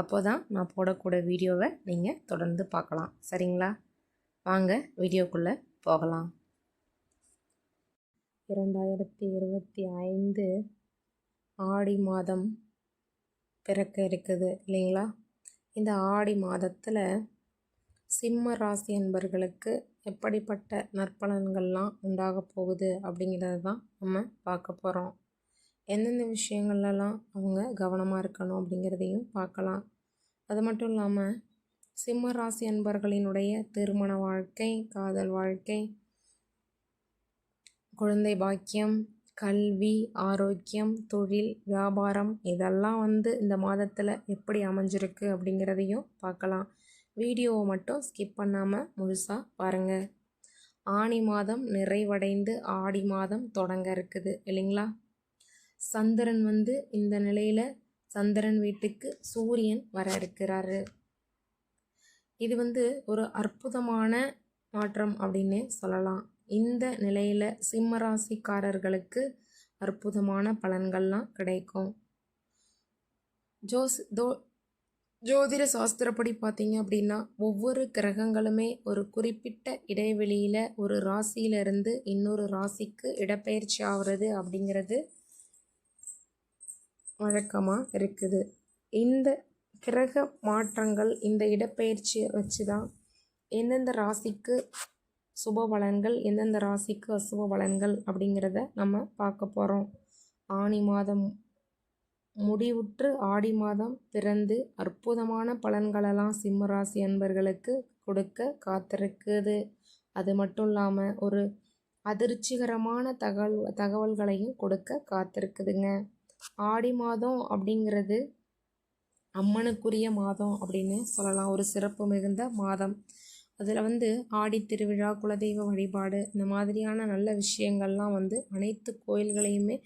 அப்போ தான் நான் போடக்கூடிய வீடியோவை நீங்கள் தொடர்ந்து பார்க்கலாம். சரிங்களா? வாங்க வீடியோக்குள்ளே போகலாம். இரண்டாயிரத்தி இருபத்தி ஐந்து ஆடி மாதம் பிறக்க இருக்குது இல்லைங்களா? இந்த ஆடி மாதத்தில் சிம்ம ராசி என்பர்களுக்கு எப்படிப்பட்ட நற்பலன்கள்லாம் உண்டாக போகுது அப்படிங்கிறது தான் நம்ம பார்க்க போகிறோம் எந்தெந்த விஷயங்கள்லாம் அவங்க கவனமாக இருக்கணும் அப்படிங்கிறதையும் பார்க்கலாம். அது மட்டும் இல்லாமல் சிம்ம ராசி அன்பர்களினுடைய திருமண வாழ்க்கை காதல் வாழ்க்கை குழந்தை பாக்கியம் கல்வி ஆரோக்கியம் தொழில் வியாபாரம் இதெல்லாம் வந்து இந்த மாதத்தில் எப்படி அமைஞ்சிருக்கு அப்படிங்கிறதையும் பார்க்கலாம். வீடியோவை மட்டும் ஸ்கிப் பண்ணாமல் முழுசாக பாருங்கள் ஆணி மாதம் நிறைவடைந்து ஆடி மாதம் தொடங்க இருக்குது இல்லைங்களா? சந்திரன் வந்து இந்த நிலையில் சந்திரன் வீட்டுக்கு சூரியன் வர இருக்கிறாரு. இது வந்து ஒரு அற்புதமான மாற்றம் அப்படின்னு சொல்லலாம். இந்த நிலையில் சிம்மராசிக்காரர்களுக்கு அற்புதமான பலன்கள்லாம் கிடைக்கும். ஜோஸ் தோ ஜோதிட சாஸ்திரப்படி பார்த்தீங்க அப்படின்னா ஒவ்வொரு கிரகங்களுமே ஒரு குறிப்பிட்ட இடைவெளியில் ஒரு ராசியிலிருந்து இன்னொரு ராசிக்கு இடப்பெயர்ச்சி ஆகிறது அப்படிங்கிறது வழக்கமாக இருக்குது. இந்த கிரக மாற்றங்கள் இந்த இடப்பெயர்ச்சியை வச்சு தான் எந்தெந்த ராசிக்கு சுப பலன்கள் எந்தெந்த ராசிக்கு அசுப பலன்கள் அப்படிங்கிறத நம்ம பார்க்க போகிறோம் ஆணி மாதம் முடிவுற்று ஆடி மாதம் பிறந்து அற்புதமான பலன்களெல்லாம் சிம்ம ராசி அன்பர்களுக்கு கொடுக்க காத்திருக்குது. அது மட்டும் இல்லாமல் ஒரு அதிர்ச்சிகரமான தகவல் தகவல்களையும் கொடுக்க காத்திருக்குதுங்க. ஆடி மாதம் அப்படிங்கிறது அம்மனுக்குரிய மாதம் அப்படின்னு சொல்லலாம். ஒரு சிறப்பு மிகுந்த மாதம். அதில் வந்து ஆடி திருவிழா குலதெய்வ வழிபாடு இந்த மாதிரியான நல்ல விஷயங்கள்லாம் வந்து அனைத்து கோயில்களையுமே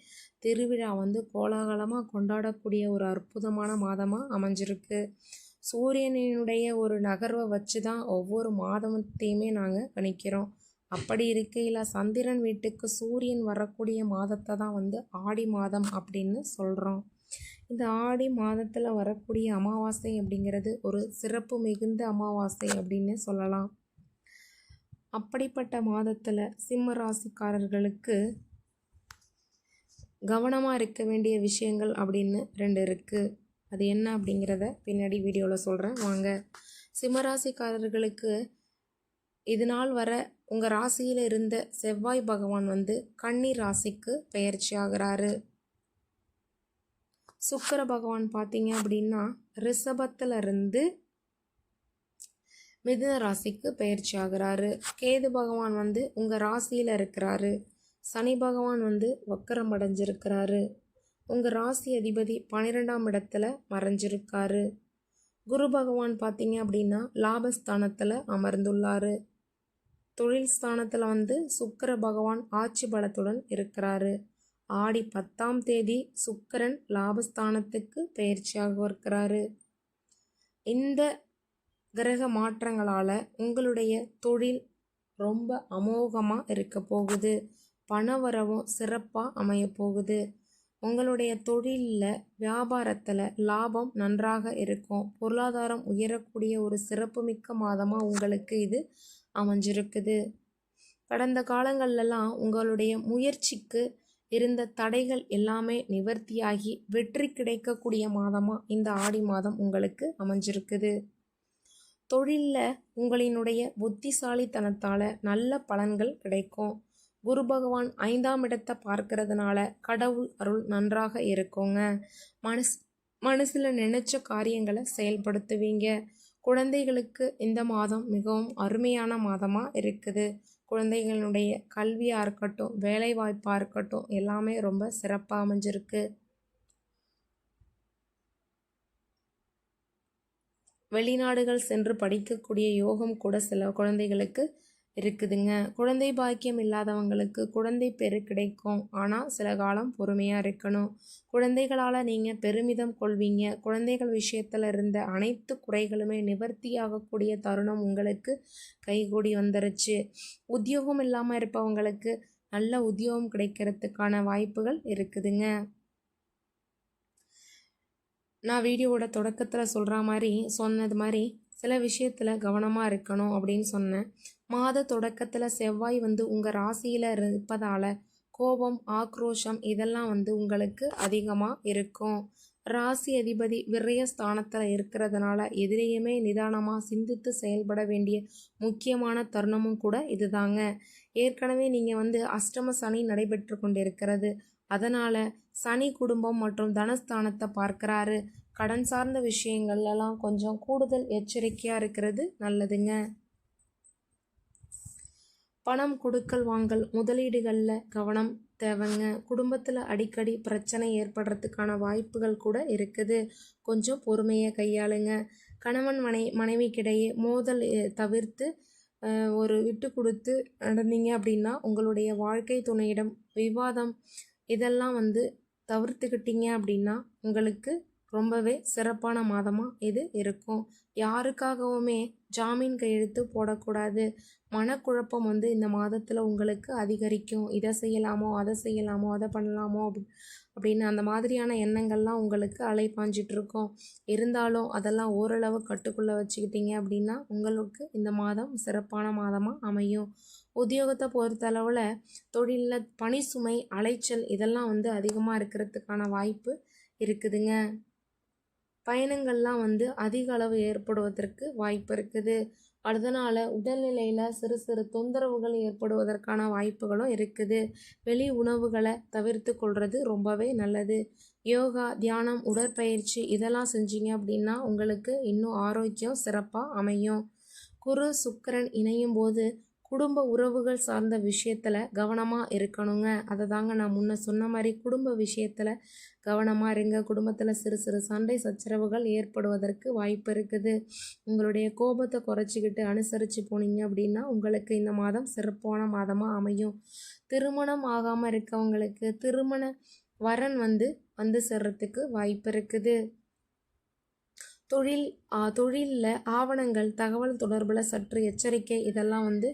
திருவிழா வந்து கோலாகலமாக கொண்டாடக்கூடிய ஒரு அற்புதமான மாதமாக அமைஞ்சிருக்கு. சூரியனினுடைய ஒரு நகர்வை வச்சு தான் ஒவ்வொரு மாதத்தையுமே நாங்கள் கணிக்கிறோம். அப்படி இருக்கையில் சந்திரன் வீட்டுக்கு சூரியன் வரக்கூடிய மாதத்தை தான் வந்து ஆடி மாதம் அப்படின்னு சொல்கிறோம் இந்த ஆடி மாதத்தில் வரக்கூடிய அமாவாசை அப்படிங்கிறது ஒரு சிறப்பு மிகுந்த அமாவாசை அப்படின்னு சொல்லலாம். அப்படிப்பட்ட மாதத்தில் சிம்ம ராசிக்காரர்களுக்கு கவனமாக இருக்க வேண்டிய விஷயங்கள் அப்படின்னு ரெண்டு இருக்குது அது என்ன அப்படிங்கிறத பின்னாடி வீடியோவில் சொல்கிறேன் வாங்க. சிம்மராசிக்காரர்களுக்கு இது நாள் வர உங்கள் ராசியில் இருந்த செவ்வாய் பகவான் வந்து கன்னி ராசிக்கு பெயர்ச்சி ஆகிறாரு. சுக்கர பகவான் பார்த்தீங்க அப்படின்னா ரிஷபத்தில் இருந்து மிதுன ராசிக்கு பயிற்சி ஆகிறாரு. கேது பகவான் வந்து உங்கள் ராசியில் இருக்கிறாரு. சனி பகவான் வந்து வக்கரம் அடைஞ்சிருக்கிறாரு. உங்கள் ராசி அதிபதி பன்னிரெண்டாம் இடத்துல மறைஞ்சிருக்காரு. குரு பகவான் பார்த்தீங்க அப்படின்னா லாபஸ்தானத்தில் அமர்ந்துள்ளார். தொழில் ஸ்தானத்தில் வந்து சுக்கர பகவான் ஆட்சி பலத்துடன் இருக்கிறாரு. ஆடி பத்தாம் தேதி சுக்கரன் லாபஸ்தானத்துக்கு பயிற்சியாக இருக்கிறாரு. இந்த கிரக மாற்றங்களால் உங்களுடைய தொழில் ரொம்ப அமோகமாக இருக்க போகுது. பணவரவும் சிறப்பாக அமைய போகுது. உங்களுடைய தொழிலில் வியாபாரத்தில் லாபம் நன்றாக இருக்கும். பொருளாதாரம் உயரக்கூடிய ஒரு சிறப்புமிக்க மாதமாக உங்களுக்கு இது அமைஞ்சிருக்குது. கடந்த காலங்கள்லாம் உங்களுடைய முயற்சிக்கு இருந்த தடைகள் எல்லாமே நிவர்த்தியாகி வெற்றி கிடைக்கக்கூடிய மாதமாக இந்த ஆடி மாதம் உங்களுக்கு அமைஞ்சிருக்குது. தொழிலில் உங்களினுடைய புத்திசாலித்தனத்தால் நல்ல பலன்கள் கிடைக்கும். குரு பகவான் ஐந்தாம் இடத்தை பார்க்கறதுனால கடவுள் அருள் நன்றாக இருக்குங்க. மனசு மனசில் நினச்ச காரியங்களை செயல்படுத்துவீங்க. குழந்தைகளுக்கு இந்த மாதம் மிகவும் அருமையான மாதமாக இருக்குது. குழந்தைகளுடைய கல்வியாக இருக்கட்டும் வேலைவாய்ப்பாக இருக்கட்டும் எல்லாமே ரொம்ப சிறப்பாக அமைஞ்சிருக்கு. வெளிநாடுகள் சென்று படிக்கக்கூடிய யோகம் கூட சில குழந்தைகளுக்கு இருக்குதுங்க. குழந்தை பாக்கியம் இல்லாதவங்களுக்கு குழந்தை பெரு கிடைக்கும். ஆனால் சில காலம் பொறுமையாக இருக்கணும். குழந்தைகளால் நீங்கள் பெருமிதம் கொள்வீங்க. குழந்தைகள் விஷயத்தில் இருந்த அனைத்து குறைகளுமே நிவர்த்தியாகக்கூடிய தருணம் உங்களுக்கு கைகூடி வந்துருச்சு. உத்தியோகம் இல்லாமல் இருப்பவங்களுக்கு நல்ல உத்தியோகம் கிடைக்கிறதுக்கான வாய்ப்புகள் இருக்குதுங்க. நான் வீடியோவோட தொடக்கத்தில் சொல்கிற மாதிரி சொன்னது மாதிரி சில விஷயத்தில் கவனமாக இருக்கணும் அப்படின்னு சொன்னேன். மாத தொடக்கத்தில் செவ்வாய் வந்து உங்கள் ராசியில் இருப்பதால் கோபம் ஆக்ரோஷம் இதெல்லாம் வந்து உங்களுக்கு அதிகமாக இருக்கும். ராசி அதிபதி விரய ஸ்தானத்தில் இருக்கிறதுனால எதிரையுமே நிதானமாக சிந்தித்து செயல்பட வேண்டிய முக்கியமான தருணமும் கூட இதுதாங்க. ஏற்கனவே நீங்கள் வந்து அஷ்டம சனி நடைபெற்று கொண்டிருக்கிறது. அதனால் சனி குடும்பம் மற்றும் தனஸ்தானத்தை பார்க்குறாரு. கடன் சார்ந்த விஷயங்கள்லாம் கொஞ்சம் கூடுதல் எச்சரிக்கையாக இருக்கிறது நல்லதுங்க. பணம் கொடுக்கல் வாங்கல் முதலீடுகளில் கவனம் தேவைங்க. குடும்பத்தில் அடிக்கடி பிரச்சனை ஏற்படுறதுக்கான வாய்ப்புகள் கூட இருக்குது. கொஞ்சம் பொறுமையை கையாளுங்க. கணவன் மனை மனைவிக்கிடையே மோதல் தவிர்த்து ஒரு விட்டு கொடுத்து நடந்தீங்க அப்படின்னா உங்களுடைய வாழ்க்கை துணையிடம் விவாதம் இதெல்லாம் வந்து தவிர்த்துக்கிட்டீங்க அப்படின்னா உங்களுக்கு ரொம்பவே சிறப்பான மாதமாக இது இருக்கும். யாருக்காகவுமே ஜாமீன் கையெழுத்து போடக்கூடாது. மனக்குழப்பம் வந்து இந்த மாதத்தில் உங்களுக்கு அதிகரிக்கும். இதை செய்யலாமோ அதை செய்யலாமோ அதை பண்ணலாமோ அப்படி அப்படின்னு அந்த மாதிரியான எண்ணங்கள்லாம் உங்களுக்கு அலைப்பாஞ்சிட்ருக்கோம். இருந்தாலும் அதெல்லாம் ஓரளவு கட்டுக்குள்ளே வச்சுக்கிட்டீங்க அப்படின்னா உங்களுக்கு இந்த மாதம் சிறப்பான மாதமாக அமையும். உத்தியோகத்தை பொறுத்தளவில் தொழிலில் பணி சுமை அலைச்சல் இதெல்லாம் வந்து அதிகமாக இருக்கிறதுக்கான வாய்ப்பு இருக்குதுங்க. பயணங்கள்லாம் வந்து அதிக அளவு ஏற்படுவதற்கு வாய்ப்பு இருக்குது. அதனால் உடல்நிலையில் சிறு சிறு தொந்தரவுகள் ஏற்படுவதற்கான வாய்ப்புகளும் இருக்குது. வெளி உணவுகளை தவிர்த்து கொள்வது ரொம்பவே நல்லது. யோகா தியானம் உடற்பயிற்சி இதெல்லாம் செஞ்சீங்க அப்படின்னா உங்களுக்கு இன்னும் ஆரோக்கியம் சிறப்பாக அமையும். குரு சுக்கரன் இணையும் போது குடும்ப உறவுகள் சார்ந்த விஷயத்தில் கவனமாக இருக்கணுங்க. அதை தாங்க நான் முன்ன சொன்ன மாதிரி குடும்ப விஷயத்தில் கவனமாக இருங்க. குடும்பத்தில் சிறு சிறு சண்டை சச்சரவுகள் ஏற்படுவதற்கு வாய்ப்பு இருக்குது. உங்களுடைய கோபத்தை குறைச்சிக்கிட்டு அனுசரித்து போனீங்க அப்படின்னா உங்களுக்கு இந்த மாதம் சிறப்பான மாதமாக அமையும். திருமணம் ஆகாமல் இருக்கவங்களுக்கு திருமண வரன் வந்து வந்து சேர்றதுக்கு வாய்ப்பு இருக்குது. தொழில் தொழிலில் ஆவணங்கள் தகவல் தொடர்பில் சற்று எச்சரிக்கை இதெல்லாம் வந்து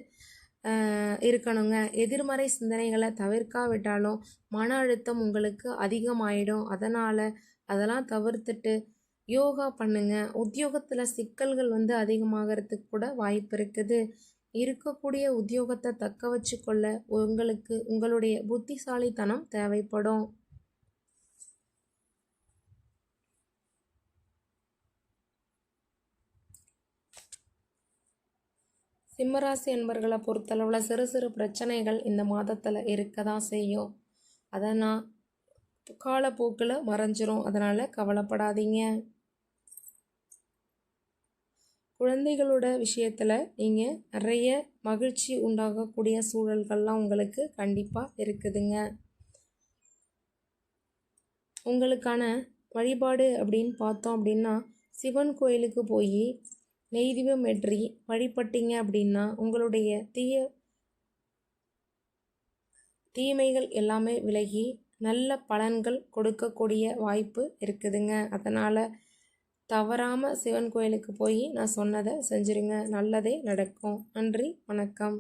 இருக்கணுங்க. எதிர்மறை சிந்தனைகளை தவிர்க்காவிட்டாலும் மன அழுத்தம் உங்களுக்கு அதிகமாயிடும். அதனால் அதெல்லாம் தவிர்த்துட்டு யோகா பண்ணுங்க. உத்தியோகத்தில் சிக்கல்கள் வந்து அதிகமாகிறதுக்கு கூட வாய்ப்பு இருக்குது. இருக்கக்கூடிய உத்தியோகத்தை தக்க வச்சுக்கொள்ள உங்களுக்கு உங்களுடைய புத்திசாலித்தனம் தேவைப்படும். சிம்மராசி என்பர்களை பொறுத்தளவில் சிறு சிறு பிரச்சனைகள் இந்த மாதத்தில் இருக்க தான் செய்யும். அதை நான் காலப்போக்கில் மறைஞ்சிரும். அதனால் கவலைப்படாதீங்க. குழந்தைகளோட விஷயத்தில் நீங்கள் நிறைய மகிழ்ச்சி உண்டாகக்கூடிய சூழல்கள்லாம் உங்களுக்கு கண்டிப்பாக இருக்குதுங்க. உங்களுக்கான வழிபாடு அப்படின்னு பார்த்தோம் அப்படின்னா சிவன் கோயிலுக்கு போய் நெய் தீபம் ஏற்றி வழிபட்டீங்க அப்படின்னா உங்களுடைய தீய தீமைகள் எல்லாமே விலகி நல்ல பலன்கள் கொடுக்கக்கூடிய வாய்ப்பு இருக்குதுங்க. அதனால் தவறாமல் சிவன் கோயிலுக்கு போய் நான் சொன்னதை செஞ்சுருங்க. நல்லதே நடக்கும். நன்றி. வணக்கம்.